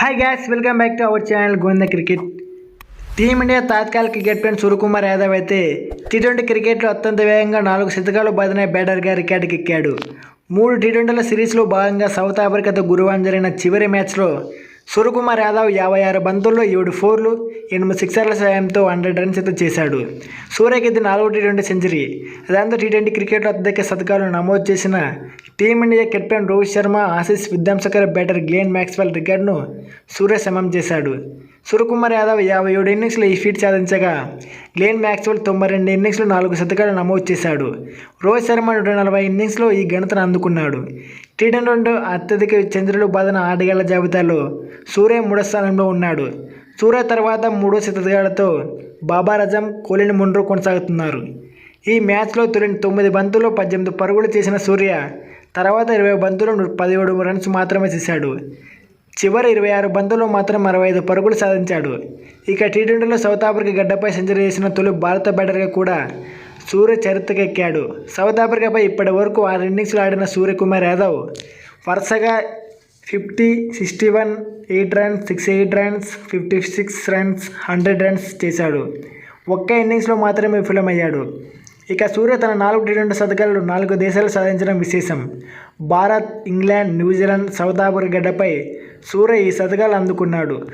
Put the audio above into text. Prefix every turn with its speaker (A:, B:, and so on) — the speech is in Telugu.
A: Hi guys welcome back to our channel Govinda cricket team India తాత్కాలిక క్రికెట్ ప్లేయర్ సూర్యకుమార్ యాదవ్ అయితే టీ ట్వంటీ క్రికెట్లో అత్యంత వేగంగా నాలుగు శతకాలు బాదిన బ్యాటర్గా రికార్డుకి ఎక్కాడు. మూడు టీ ట్వంటీల సిరీస్లో భాగంగా సౌత్ ఆఫ్రికాతో గురువారం జరిగిన చివరి మ్యాచ్లో సూర్యకుమార్ యాదవ్ యాభై ఆరు బంతుల్లో ఏడు ఫోర్లు ఎనిమిది సిక్సర్ల సాయంతో హండ్రెడ్ రన్స్ అయితే చేశాడు. సూర్యకి ఇది నాలుగో టీ ట్వంటీ సెంచరీ. దాంతో టీ ట్వంటీ క్రికెట్లో అత్యధిక శతకాలు నమోదు చేసిన team India captain Rohit Sharma Aussies విధ్వంసకర batter Glenn Maxwell రికార్డును సూర్య సమం చేశాడు. సూర్యకుమార్ యాదవ్ యాభై ఏడు ఇన్నింగ్స్లో ఈ ఫీట్ సాధించగా గ్లేన్ మ్యాక్స్వెల్ తొంభై రెండు ఇన్నింగ్స్లో నాలుగు శతకాలు నమోదు చేశాడు. రోహిత్ శర్మ నూట నలభై ఇన్నింగ్స్లో ఈ ఘనతను అందుకున్నాడు. టీ ట్వంటీ అత్యధిక చంద్రులు బాధన ఆటగాళ్ళ జాబితాలో సూర్య మూడో స్థానంలో ఉన్నాడు. సూర్య తర్వాత మూడో శతకాలతో బాబా రజం కోలిన్ ముండ్రు కొనసాగుతున్నారు. ఈ మ్యాచ్లో తొలి తొమ్మిది బంతుల్లో పద్దెనిమిది పరుగులు చేసిన సూర్య తర్వాత ఇరవై బంతులు పదిహేడు రన్స్ మాత్రమే చేశాడు. చివరి ఇరవై ఆరు బంతుల్లో మాత్రం అరవై ఐదు పరుగులు సాధించాడు. ఇక టీ ట్వంటీలో సౌత్ ఆఫ్రికా గడ్డపై సెంచరీ చేసిన తొలి భారత బ్యాటర్గా కూడా సూర్య చరిత్రకెక్కాడు. సౌత్ ఆఫ్రికాపై ఇప్పటి వరకు ఆరు ఇన్నింగ్స్లు ఆడిన సూర్యకుమార్ యాదవ్ వరుసగా fifty sixty one eight runs six eight runs fifty six runs hundred runs చేశాడు. ఒక్క ఇన్నింగ్స్లో మాత్రమే విఫలమయ్యాడు. ఇక సూర్య తన నాలుగు టీ ట్వంటీ శతకాలు నాలుగు దేశాలు సాధించడం విశేషం. Bharat England New Zealand South Africa గడ్డపై సూర్య ఈ శతకాలు అందుకున్నాడు.